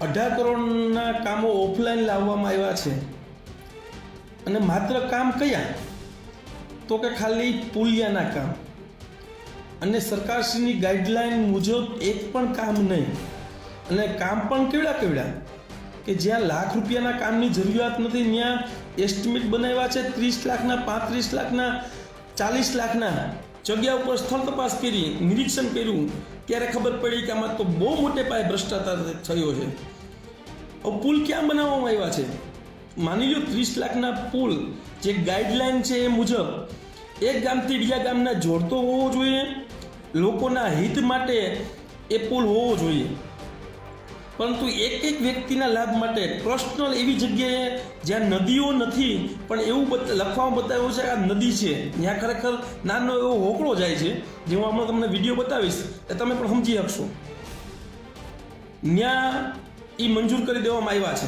અઢાર કરોડના કામો ઓફલાઈન લાવવામાં આવ્યા છે. અને માત્ર કામ કયા? તો કે ખાલી પુલિયાના કામ. અને સરકારશ્રીની ગાઈડલાઈન મુજબ એક પણ કામ નહીં. અને કામ પણ કેવડા કેવડા? કે જ્યાં લાખ રૂપિયાના કામની જરૂરિયાત નથી, ત્યાં એસ્ટિમેટ બનાવ્યા છે ત્રીસ લાખના, પાંત્રીસ લાખના, ચાલીસ લાખના. જગ્યા ઉપર સ્થળ તપાસ કરી, નિરીક્ષણ કર્યું, ત્યારે ખબર પડી કે આમાં તો બહુ મોટે પાયે ભ્રષ્ટાચાર થયો છે. હવે પુલ ક્યાં બનાવવામાં આવ્યા છે? માની લો ત્રીસ લાખના પુલ, જે ગાઈડલાઈન છે એ મુજબ, એક ગામથી બીજા ગામના જોડતો હોવો જોઈએ, લોકોના હિત માટે એ પુલ હોવો જોઈએ. પરંતુ એક એક વ્યક્તિના લાભ માટે પર્સનલ એવી જગ્યાએ જ્યાં નદીઓ નથી, પણ એવું લખવામાં બતાવ્યું છે કે આ નદી છે. ત્યાં ખરેખર નાનો એવો હોકળો જાય છે જે હું હમણાં તમને વીડિયો બતાવીશ, એ તમે પણ સમજી શકશો. ત્યાં એ મંજૂર કરી દેવામાં આવ્યા છે.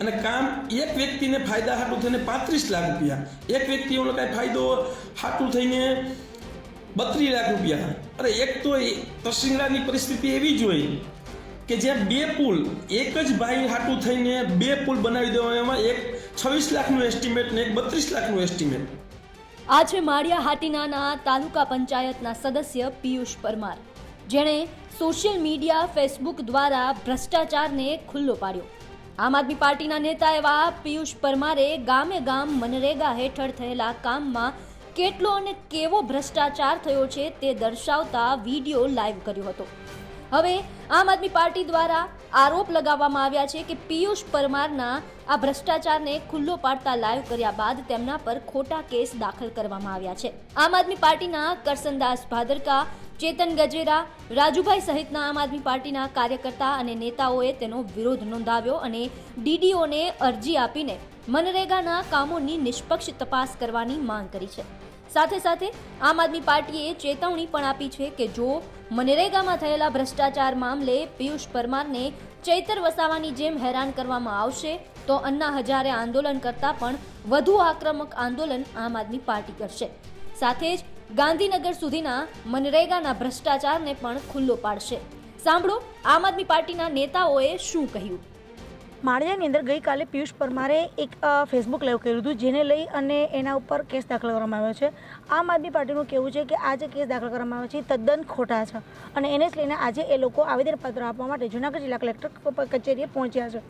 અને કામ એક વ્યક્તિને ફાયદા હાટું થઈને પાંત્રીસ લાખ રૂપિયા. એક વ્યક્તિઓનો કાંઈ ફાયદો હાટું થઈને બત્રીસ લાખ રૂપિયા. અરે એક તો એ પરિસ્થિતિ એવી જ હોય કે જે બે પુલ, એક જ ભાઈ હાટું થઈને બે પુલ બનાવી દેવામાં એક છવ્વીસ લાખનું એસ્ટિમેટ ને એક બત્રીસ લાખનું એસ્ટિમેટ આ માળિયા હાટીનાના તાલુકા પંચાયતના સદસ્ય પિયુષ પરમાર, જેણે સોશિયલ મીડિયા ફેસબુક દ્વારા ભ્રષ્ટાચારને ખુલ્લો પાડ્યો. આમ આદમી પાર્ટીના નેતા એવા પિયુષ પરમારે ગામે ગામ મનરેગા હેઠળ થયેલા કામમાં કેટલો અને કેવો ભ્રષ્ટાચાર થયો છે તે દર્શાવતા વીડિયો લાઈવ કર્યો હતો. હવે આમ આદમી પાર્ટી દ્વારા આરોપ લગાવવામાં આવ્યા છે કે પિયુષ પરમારના આ ભ્રષ્ટાચારને ખુલ્લો પાડતા લાઈવ કર્યા બાદ તેમના પર ખોટા કેસ દાખલ કરવામાં આવ્યા છે. આમ આદમી પાર્ટીના કરસનદાસ ભાદરકા, ચેતન ગજેરા, રાજુભાઈ સહિતના આમ આદમી પાર્ટીના કાર્યકર્તા અને નેતાઓએ તેનો વિરોધ નોંધાવ્યો અને ડીડીઓને અરજી આપીને મનરેગાના કામોની નિષ્પક્ષ તપાસ કરવાની માંગ કરી છે. સાથે સાથે આમ આદમી પાર્ટીએ ચેતવણી પણ આપી છે કે જો મનરેગામાં થયેલા ભ્રષ્ટાચાર મામલે પિયુષ પરમારને ચૈતર વસાવાની જેમ હેરાન કરવામાં આવશે, તો અન્ના હજારે આંદોલન કરતાં પણ વધુ આક્રમક આંદોલન આમ આદમી પાર્ટી કરશે. સાથે જ ગાંધીનગર સુધીના મનરેગાના ભ્રષ્ટાચારને પણ ખુલ્લો પાડશે. સાંભળો, આમ આદમી પાર્ટીના નેતાઓએ શું કહ્યું? માળિયાની અંદર ગઈકાલે પિયુષ પરમારે એક ફેસબુક લાઈવ કર્યું હતું, જેને લઈ અને એના ઉપર કેસ દાખલ કરવામાં આવ્યો છે. આમ આદમી પાર્ટીનું કહેવું છે કે આ જે કેસ દાખલ કરવામાં આવ્યો છે તદ્દન ખોટા છે. અને એને જ લઈને આજે એ લોકો આવેદનપત્ર આપવા માટે જૂનાગઢ જિલ્લા કલેક્ટર કચેરીએ પહોંચ્યા છે.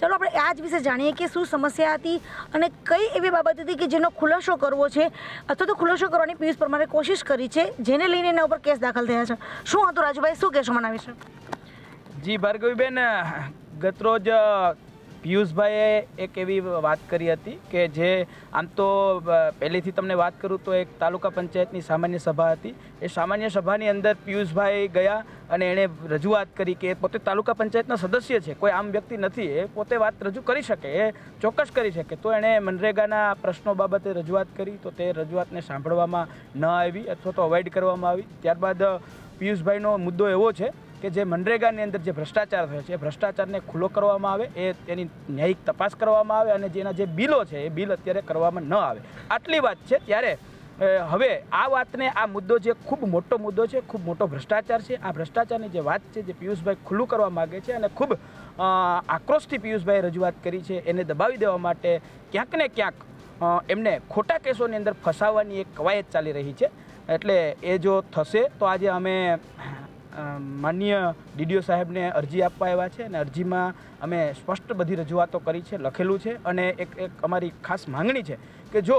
ચાલો આપણે આ જ વિશે જાણીએ કે શું સમસ્યા હતી અને કઈ એવી બાબત હતી કે જેનો ખુલાસો કરવો છે અથવા તો ખુલાસો કરવાની પિયુષ પરમારે કોશિશ કરી છે, જેને લઈને એના ઉપર કેસ દાખલ થયા છે. શું હતું રાજુભાઈ? શું કહેશો મને વિશે જી, ભાર્ગવીબેન ગતરોજ પિયુષભાઈએ એક એવી વાત કરી હતી કે જે આમ તો પહેલેથી તમને વાત કરું તો એક તાલુકા પંચાયતની સામાન્ય સભા હતી. એ સામાન્ય સભાની અંદર પિયુષભાઈ ગયા અને એણે રજૂઆત કરી કે પોતે તાલુકા પંચાયતના સદસ્ય છે, કોઈ આમ વ્યક્તિ નથી, એ પોતે વાત રજૂ કરી શકે, એ ચોક્કસ કરી શકે. તો એણે મનરેગાના પ્રશ્નો બાબતે રજૂઆત કરી, તો તે રજૂઆતને સાંભળવામાં ન આવી અથવા તો અવોઇડ કરવામાં આવી. ત્યારબાદ પિયુષભાઈનો મુદ્દો એવો છે કે જે મનરેગાની અંદર જે ભ્રષ્ટાચાર થયો છે, એ ભ્રષ્ટાચારને ખુલ્લો કરવામાં આવે, એ તેની ન્યાયિક તપાસ કરવામાં આવે અને જેના જે બિલો છે, એ બિલ અત્યારે કરવામાં ન આવે. આટલી વાત છે. ત્યારે હવે આ વાતને, આ મુદ્દો જે ખૂબ મોટો મુદ્દો છે, ખૂબ મોટો ભ્રષ્ટાચાર છે, આ ભ્રષ્ટાચારની જે વાત છે, જે પિયુષભાઈ ખુલ્લું કરવા માગે છે અને ખૂબ આક્રોશથી પિયુષભાઈએ રજૂઆત કરી છે, એને દબાવી દેવા માટે ક્યાંક ને ક્યાંક એમને ખોટા કેસોની અંદર ફસાવવાની એક કવાયત ચાલી રહી છે. એટલે એ જો થશે, તો આજે અમે અ, માનનીય ડીડીઓ સાહેબને અરજી આપવા આવ્યા છે અને અરજીમાં અમે સ્પષ્ટ બધી રજૂઆતો કરી છે લખેલું છે અને એક એક અમારી ખાસ માંગણી છે કે જો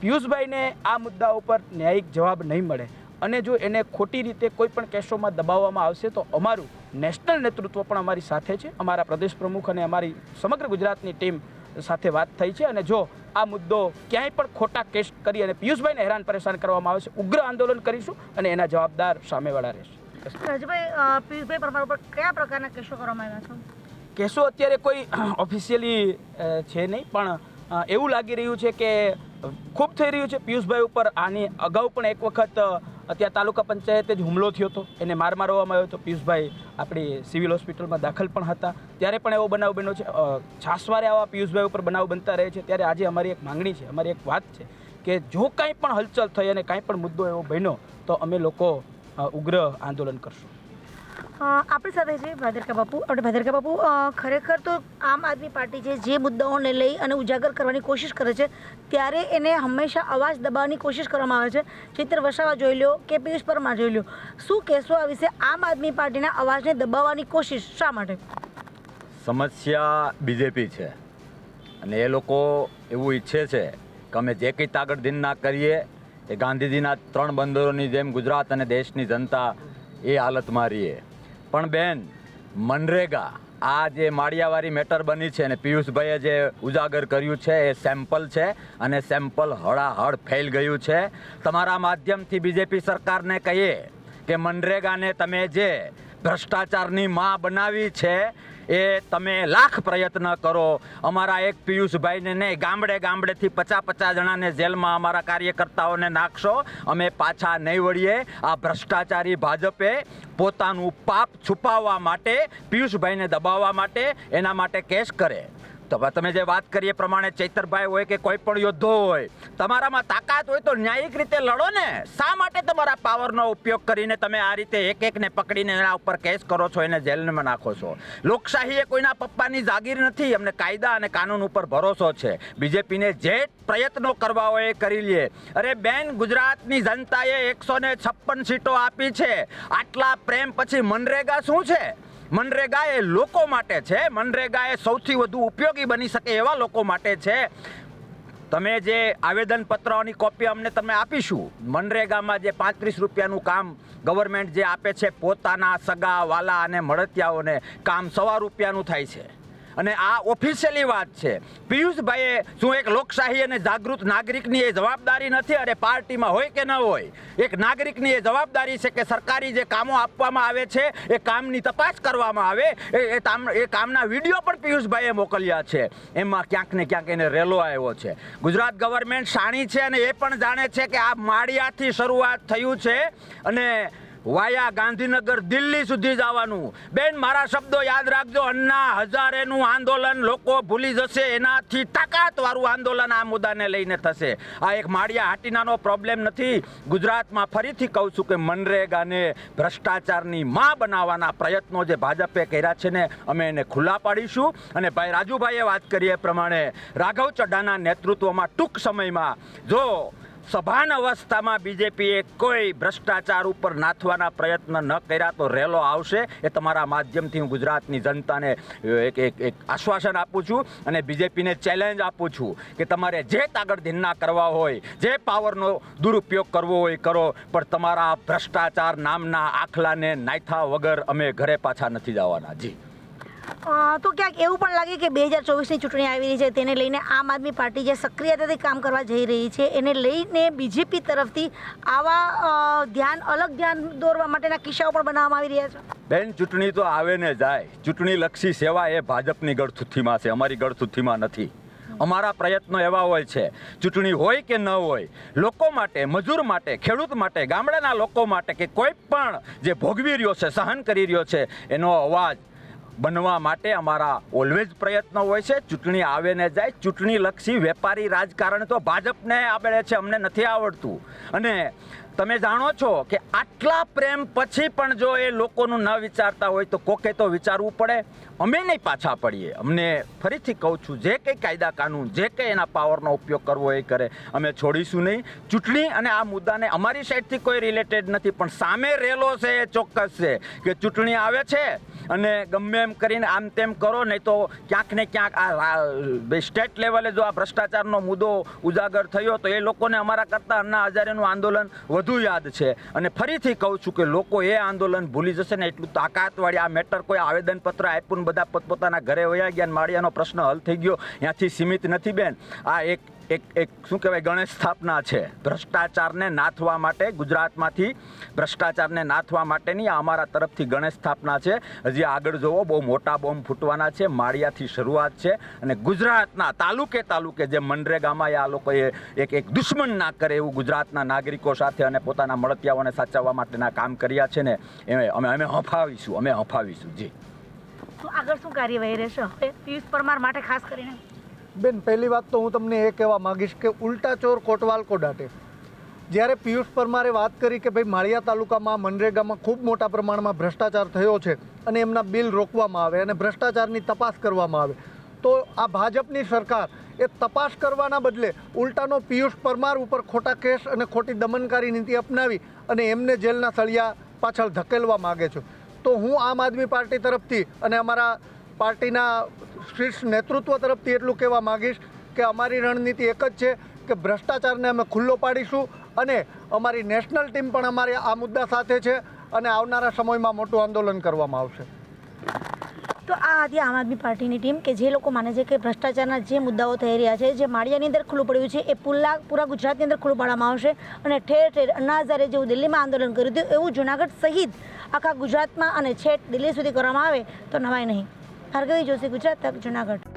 પિયુષભાઈને આ મુદ્દા ઉપર ન્યાયિક જવાબ નહીં મળે અને જો એને ખોટી રીતે કોઈ પણ કેસોમાં દબાવવામાં આવશે તો અમારું નેશનલ નેતૃત્વ પણ અમારી સાથે છે. અમારા પ્રદેશ પ્રમુખ અને અમારી સમગ્ર ગુજરાતની ટીમ સાથે વાત થઈ છે અને જો આ મુદ્દો ક્યાંય પણ ખોટા કેસ કરી અને પિયુષભાઈને હેરાન પરેશાન કરવામાં આવે છે ઉગ્ર આંદોલન કરીશું અને એના જવાબદાર સામેવાળા રહેશે. રાજુભાઈ પિયુષભાઈ પરમાર ઉપર કયા પ્રકારના કેસો કરવામાં આવ્યા છે? કેસો અત્યારે કોઈ ઓફિશિયલી છે નહીં પણ એવું લાગી રહ્યું છે કે ખૂબ થઈ રહ્યું છે. પિયુષભાઈ ઉપર આની અગાઉ પણ એક વખત અ, ત્યાં તાલુકા પંચાયતે જ હુમલો થયો હતો. એને માર મારવામાં આવ્યો હતો. પિયુષભાઈ આપણી સિવિલ હોસ્પિટલમાં દાખલ પણ હતા. ત્યારે પણ એવો બનાવ બન્યો છે. છાસવારે આવા પિયુષભાઈ ઉપર બનાવ બનતા રહે છે. ત્યારે આજે અમારી એક માંગણી છે અમારી એક વાત છે કે જો કાંઈ પણ હલચલ થઈ અને કાંઈ પણ મુદ્દો એવો બન્યો તો અમે લોકો ઉગ્ર આંદોલન કરશું. આપણી સાથે છે ભાદરકા બાપુ. આપણે ભાદરકા બાપુ ખરેખર તો આમ આદમી પાર્ટી છે, જે મુદ્દાઓને લઈ અને ઉજાગર કરવાની કોશિશ કરે છે, ત્યારે એને હંમેશા અવાજ દબાવવાની કોશિશ કરવામાં આવે છે. ચિત્ર વસાવા જોઈ લો કે પિયુષ પરમાર જોઈ લો શું કહેશો આ વિશે આમ આદમી પાર્ટીના અવાજને દબાવવાની કોશિશ શા માટે? સમસ્યા બીજેપી છે. અને એ લોકો એવું ઈચ્છે છે કે અમે જે કંઈ તાગડ દિન ના કરીએ, એ ગાંધીજીના ત્રણ બંદરોની જેમ ગુજરાત અને દેશની જનતા એ હાલતમાં રહીએ. પણ બેન, મનરેગા, આ જે માળિયાવાળી મેટર બની છે અને પિયુષભાઈએ જે ઉજાગર કર્યું છે, એ સેમ્પલ છે અને સેમ્પલ હળાહળ ફેલ ગયું છે. તમારા માધ્યમથી બીજેપી સરકારને કહીએ કે મનરેગાને તમે જે ભ્રષ્ટાચારની માં બનાવી છે એ તમે લાખ પ્રયત્ન કરો. અમારા એક પિયુષભાઈને નહીં ગામડે ગામડેથી પચાસ પચાસ જણાને જેલમાં અમારા કાર્યકર્તાઓને નાખશો. અમે પાછા નહીં વળીએ. આ ભ્રષ્ટાચારી ભાજપે પોતાનું પાપ છુપાવવા માટે, પિયુષભાઈને દબાવવા માટે, એના માટે કેસ કરે. તો તમે જે વાત કરીએ પ્રમાણે ચૈતરભાઈ હોય કે કોઈ પણ યોદ્ધો હોય, તમારામાં તાકાત હોય તો ન્યાયિક રીતે લડો ને. શા માટે તમારા પાવરનો ઉપયોગ કરીને તમે આ રીતે એક એકને પકડીને એના ઉપર કેસ કરો છો, એને જેલમાં નાખો છો? લોકશાહી એ કોઈના પપ્પાની જાગીર નથી, અમને કાયદા અને કાનૂન ઉપર ભરોસો છે. બીજેપીને જે પ્રયત્નો કરવા હોય એ કરી લે. અરે બેન, ગુજરાતની જનતાએ એકસો છપ્પન સીટો આપી છે. આટલા પ્રેમ પછી મનરેગા શું છે? મનરેગા એ લોકો માટે છે. મનરેગા એ સૌથી વધુ ઉપયોગી બની શકે એવા લોકો માટે છે. તમે જે આવેદનપત્રોની કોપી અમને તમે આપીશું. મનરેગામાં જે પાંત્રીસ રૂપિયાનું કામ ગવર્મેન્ટ જે આપે છે, પોતાના સગા, વાલા અને મળતિયાઓને કામ સવા રૂપિયાનું થાય છે. અને આ ઓફિશિયલી વાત છે. પિયુષભાઈએ શું એક લોકશાહી અને જાગૃત નાગરિકની એ જવાબદારી નથી, અરે પાર્ટીમાં હોય કે ન હોય, એક નાગરિકની એ જવાબદારી છે કે સરકારી જે કામો આપવામાં આવે છે, એ કામની તપાસ કરવામાં આવે, એ એ કામના વીડિયો પણ પિયુષભાઈએ મોકલ્યા છે. એમાં ક્યાંક ને ક્યાંક એને રેલો આવ્યો છે. ગુજરાત ગવર્મેન્ટ શાણી છે અને એ પણ જાણે છે કે આ માળિયાથી શરૂઆત થયું છે અને વાયા ગાંધીનગર દિલ્હી સુધી જવાનું. બેન, મારા શબ્દો યાદ રાખજો. અન્ના હજારેનું આંદોલન લોકો ભૂલી જશે. એનાથી તાકાતવાળું આંદોલન આ મુદ્દાને લઈને થશે. આ એક માળિયા હાટીનાનો પ્રોબ્લેમ નથી. ગુજરાતમાં ફરીથી કહું છું કે મનરેગાને ભ્રષ્ટાચારની માં બનાવવાના પ્રયત્નો જે ભાજપે કર્યા છે ને, અમે એને ખુલ્લા પાડીશું. અને ભાઈ રાજુભાઈએ વાત કરી એ પ્રમાણે રાઘવ ચડ્ડાના નેતૃત્વમાં ટૂંક સમયમાં જો સભાન અવસ્થામાં બીજેપીએ કોઈ ભ્રષ્ટાચાર ઉપર નાથવાના પ્રયત્ન ન કર્યા તો રેલો આવશે એ તમારા માધ્યમથી હું ગુજરાતની જનતાને એક એક એક આશ્વાસન આપું છું અને બીજેપીને ચેલેન્જ આપું છું કે તમારે જે તાગડ ધીન્ના કરવા હોય, જે પાવરનો દુરુપયોગ કરવો હોય કરો, પણ તમારા ભ્રષ્ટાચાર નામના આખલાને નાયથા વગર અમે ઘરે પાછા નથી જવાના. જી. તો ક્યાંક એવું પણ લાગે કે બે હજાર ચોવીસની ચૂંટણી આવી રહી છે. તેને લઈને આમ આદમી પાર્ટી જે સક્રિયતાથી કામ કરવા જઈ રહી છે, એને લઈને બીજેપી તરફથી આવા ધ્યાન, અલગ ધ્યાન દોરવા માટેના કિસ્સાઓ પણ બનાવવામાં આવી રહ્યા છે. બેન, ચૂંટણી તો આવે ને જાય. ચૂંટણી લક્ષી સેવા એ ભાજપની ગળથુથીમાં છે. અમારી ગળથુથીમાં નથી. અમારા પ્રયત્નો એવા હોય છે. ચૂંટણી હોય કે ન હોય, લોકો માટે, મજૂર માટે, ખેડૂત માટે, ગામડાના લોકો માટે કે કોઈ પણ જે ભોગવી રહ્યો છે, સહન કરી રહ્યો છે, એનો અવાજ બનવા માટે અમારા ઓલવેઝ પ્રયત્નો હોય છે. ચૂંટણી આવે ને જાય ચૂંટણી લક્ષી વેપારી રાજકારણ તો ભાજપને આવડે છે, અમને નથી આવડતું. અને તમે જાણો છો કે આટલા પ્રેમ પછી પણ જો એ લોકોનું ન વિચારતા હોય તો કોકે તો વિચારવું પડે? અમે નહીં પાછા પડીએ. અમને ફરીથી કહું છું, જે કંઈ કાયદા કાનૂન, જે કંઈ એના પાવરનો ઉપયોગ કરવો એ કરે. અમે છોડીશું નહીં. ચૂંટણી અને આ મુદ્દાને અમારી સાઈડથી કોઈ રિલેટેડ નથી, પણ સામે રેલો છે એ ચોક્કસ છે કે ચૂંટણી આવે છે અને ગમે એમ કરીને આમ તેમ કરો, નહીં તો ક્યાંક ને ક્યાંક આ સ્ટેટ લેવલે જો આ ભ્રષ્ટાચારનો મુદ્દો ઉજાગર થયો તો એ લોકોને અમારા કરતાં અન્ના હજારેનું આંદોલન વધુ યાદ છે. અને ફરીથી કહું છું કે લોકો એ આંદોલન ભૂલી જશે ને એટલું તાકાતવાળી આ મેટર કોઈ આવેદનપત્ર આપ્યું બધા પોતપોતાના ઘરે વયા ગયા માળિયાનો પ્રશ્ન હલ થઈ ગયો. ત્યાંથી સીમિત નથી બેન. આ એક એક એક શું કહેવાય, ગણેશ સ્થાપના છે. ભ્રષ્ટાચારને નાથવા માટે, ગુજરાતમાંથી ભ્રષ્ટાચારને નાથવા માટેની આ અમારા તરફથી ગણેશ સ્થાપના છે. હજી આગળ જોવો બહુ મોટા બોમ્બ ફૂટવાના છે, માળિયાથી શરૂઆત છે અને ગુજરાતના તાલુકે તાલુકે જે મનરેગામાં આ લોકોએ એક એક દુશ્મન ના કરે એવું ગુજરાતના નાગરિકો સાથે અને પોતાના મળતિયાઓને સાચવવા માટેના કામ કર્યા છે ને એ અમે અમે હંફાવીશું અમે હંફાવીશું, જી. આગળ શું કાર્યવાહી રહેશે? પિયુષ પરમાર માટે ખાસ કરીને. બેન, પહેલી વાત તો હું તમને એ કહેવા માંગીશ કે ઉલટા ચોર કોટવાલ કોડાટે. જ્યારે પિયુષ પરમારે વાત કરી કે ભાઈ, માળિયા તાલુકામાં મનરેગામાં ખૂબ મોટા પ્રમાણમાં ભ્રષ્ટાચાર થયો છે અને એમના બિલ રોકવામાં આવે અને ભ્રષ્ટાચારની તપાસ કરવામાં આવે, તો આ ભાજપની સરકાર એ તપાસ કરવાના બદલે ઉલટાનો પિયુષ પરમાર ઉપર ખોટા કેસ અને ખોટી દમનકારી નીતિ અપનાવી અને એમને જેલના સળિયા પાછળ ધકેલવા માગે છે. તો હું આમ આદમી પાર્ટી તરફથી અને અમારા પાર્ટીના શીર્ષ નેતૃત્વ તરફથી એટલું કહેવા માગીશ કે અમારી રણનીતિ એક જ છે કે ભ્રષ્ટાચારને અમે ખુલ્લો પાડીશું અને અમારી નેશનલ ટીમ પણ અમારી આ મુદ્દા સાથે છે અને આવનારા સમયમાં મોટું આંદોલન કરવામાં આવશે. તો આ હતી આમ આદમી પાર્ટીની ટીમ કે જે લોકો માને છે કે ભ્રષ્ટાચારના જે મુદ્દાઓ થઈ રહ્યા છે, જે માળિયાની અંદર ખુલ્લું પડ્યું છે, એ પુલ્લા પૂરા ગુજરાતની અંદર ખુલ્લું પાડવામાં આવશે અને ઠેર ઠેર અન્ના હજારે જેવું દિલ્હીમાં આંદોલન કર્યું હતું, એવું જૂનાગઢ સહિત આખા ગુજરાતમાં અને છેક દિલ્હી સુધી કરવામાં આવે તો નવાય નહીં. ભાર્ગવી જોશી ગુજરાત તક જુનાગઢ.